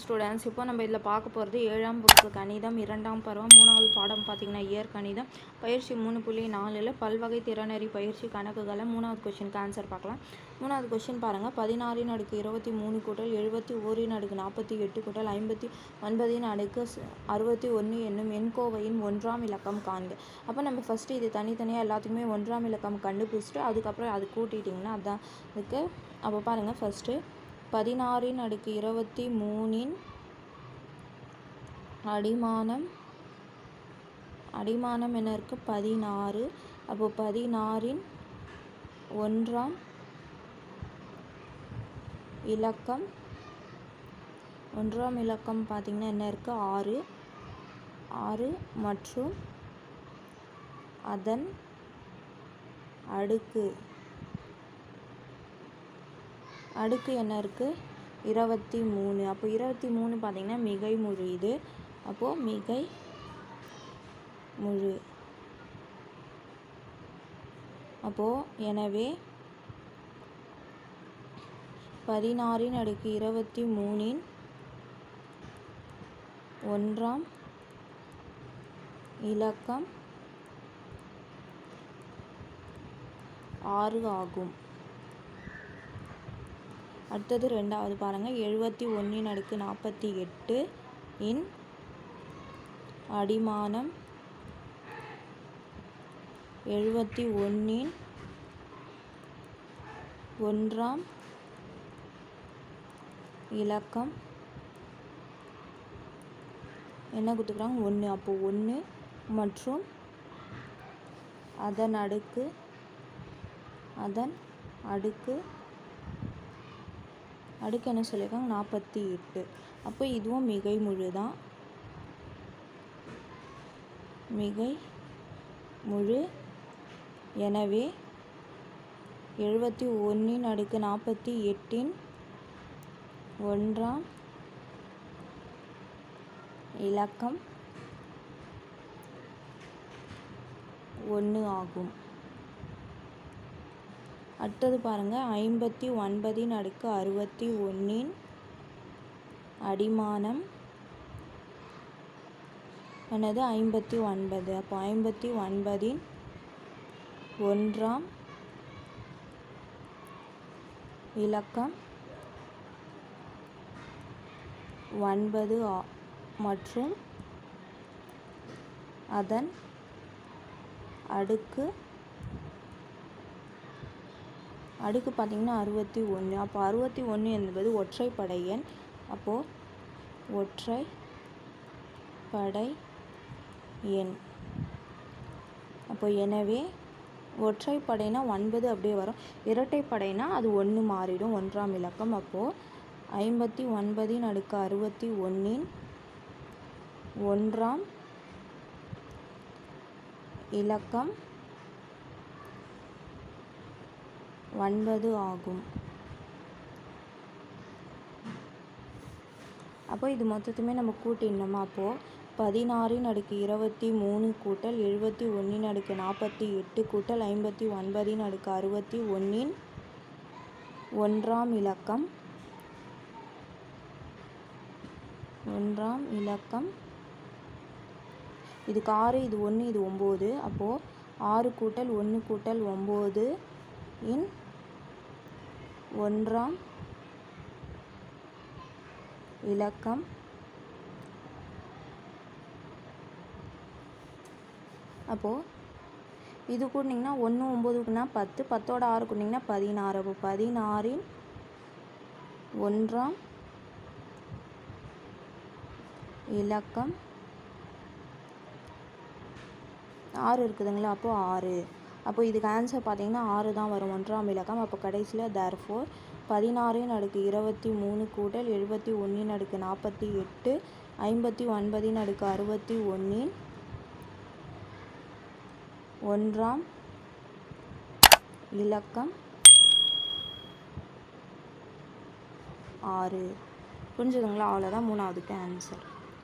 Students இப்போ நம்ம இதில் பார்க்க போகிறது ஏழாம் வகுப்பு கணிதம் இரண்டாம் பருவம் மூணாவது பாடம் பார்த்தீங்கன்னா இயர் கணிதம். பயிற்சி மூணு புள்ளி நாலில் பல்வகை திறனறி பயிற்சி கணக்குகளை மூணாவது கொஷினுக்கு ஆன்சர் பார்க்கலாம். மூணாவது கொஷின் பாருங்கள் பதினாறின் அடுக்கு இருபத்தி மூணு கூட்டல் எழுபத்தி ஓரின் அடுக்கு நாற்பத்தி எட்டு கூட்டல் ஐம்பத்தி ஒன்பதின் அடுக்கு அறுபத்தி ஒன்று என்னும் எண்கோவையின் ஒன்றாம் இலக்கம் காண்க. அப்போ நம்ம ஃபஸ்ட்டு இது தனித்தனியாக எல்லாத்துக்குமே ஒன்றாம் இலக்கம் கண்டுபிடிச்சிட்டு அதுக்கப்புறம் அது கூட்டிட்டிங்கன்னா அதுதான் இதுக்கு. அப்போ பாருங்கள் ஃபஸ்ட்டு பதினாறின் அடுக்கு இருபத்தி மூணின் அடிமானம் அடிமானம் என்ன இருக்கு பதினாறு. அப்போ பதினாறின் ஒன்றாம் இலக்கம் ஒன்றாம் இலக்கம் பார்த்திங்கன்னா என்ன இருக்குது ஆறு. ஆறு மற்றும் அதன் அடுக்கு அடுக்கு என்ன இருக்குது இருபத்தி மூணு. அப்போ இருபத்தி மூணு பார்த்திங்கன்னா மிகை முழு இது. அப்போது மிகை முழு. அப்போது எனவே பதினாறின் அடுக்கு இருபத்தி மூணின் ஒன்றாம் இலக்கம் ஆறு ஆகும். அடுத்தது ரெண்டாவது பாருங்கள் எழுபத்தி ஒன்றின் அடுக்கு நாற்பத்தி எட்டு இன் அடிமானம் எழுபத்தி ஒன்றின் ஒன்றாம் இலக்கம். என்ன கொடுத்துக்கிறாங்க ஒன்று அப்போ ஒன்று மற்றும் அதன் அடுக்கு அதன் அடுக்கு அடுக்கு என்ன சொல்லியிருக்காங்க? நாற்பத்தி எட்டு. அப்போ இதுவும் மிகை முழு தான். மிகை முழு. எனவே எழுபத்தி ஒன்றின் அடுக்கு நாற்பத்தி எட்டின் ஒன்றாம் இலக்கம் ஒன்று ஆகும். அடுத்தது பாருங்கள் ஐம்பத்தி ஒன்பதின் அடுக்கு அறுபத்தி ஒன்றின் அடிமானம். என்னது? ஐம்பத்தி ஒன்பது. அப்போ ஐம்பத்தி ஒன்பதின் ஒன்றாம் இலக்கம் ஒன்பது மற்றும் அதன் அடுக்கு அடுக்கு பார்த்திங்கன்னா அறுபத்தி ஒன்று. அப்போ அறுபத்தி ஒன்று என்பது ஒற்றைப்படை எண். அப்போது ஒற்றை படை எண். அப்போ எனவே ஒற்றைப்படைனா ஒன்பது அப்படியே வரும். இரட்டைப்படைனா அது ஒன்று மாறிடும் ஒன்றாம் இலக்கம். அப்போது ஐம்பத்தி ஒன்பதின் அடுக்கு அறுபத்தி ஒன்றின் ஒன்றாம் இலக்கம். ஒன்பது ஆகும். அப்போ இது மொத்தத்துமே நம்ம கூட்டிடணுமா அப்போது பதினாறின் அடுக்கு இருபத்தி மூணு கூட்டல் எழுபத்தி ஒன்றின் அடுக்கு நாற்பத்தி எட்டு கூட்டல் ஐம்பத்தி ஒன்பதின் அடுக்கு அறுபத்தி ஒன்றின் ஒன்றாம் இலக்கம். ஒன்றாம் இலக்கம். இதுக்கு ஆறு இது ஒன்று இது ஒம்பது. அப்போது ஆறு கூட்டல் ஒன்று கூட்டல் ஒம்பது இன் ஒன்றாம் இலக்கம். அப்போது இது கூட்டினீங்கன்னா ஒன்று ஒம்போதுக்குன்னா பத்து பத்தோட ஆறு கூட்டினிங்கன்னா பதினாறு. அப்போ பதினாறின் ஒன்றாம் இலக்கம். ஆறு இருக்குதுங்களா? அப்போது ஆறு. அப்போ இதுக்கு ஆன்சர் பார்த்தீங்கன்னா ஆறு தான் வரும். ஒன்றாம் இலக்கம். அப்போ கடைசியில் தேர் ஃபோர் பதினாறின் அடுக்கு இருபத்தி மூணு கூட்டல் எழுபத்தி ஒன்றின் அடுக்கு நாற்பத்தி எட்டு ஐம்பத்தி ஒன்பதின் அடுக்கு அறுபத்தி ஒன்றின் ஒன்றாம் இலக்கம் ஆறு. புரிஞ்சுதுங்களா? அவ்வளோதான் மூணாவதுக்கு ஆன்சர்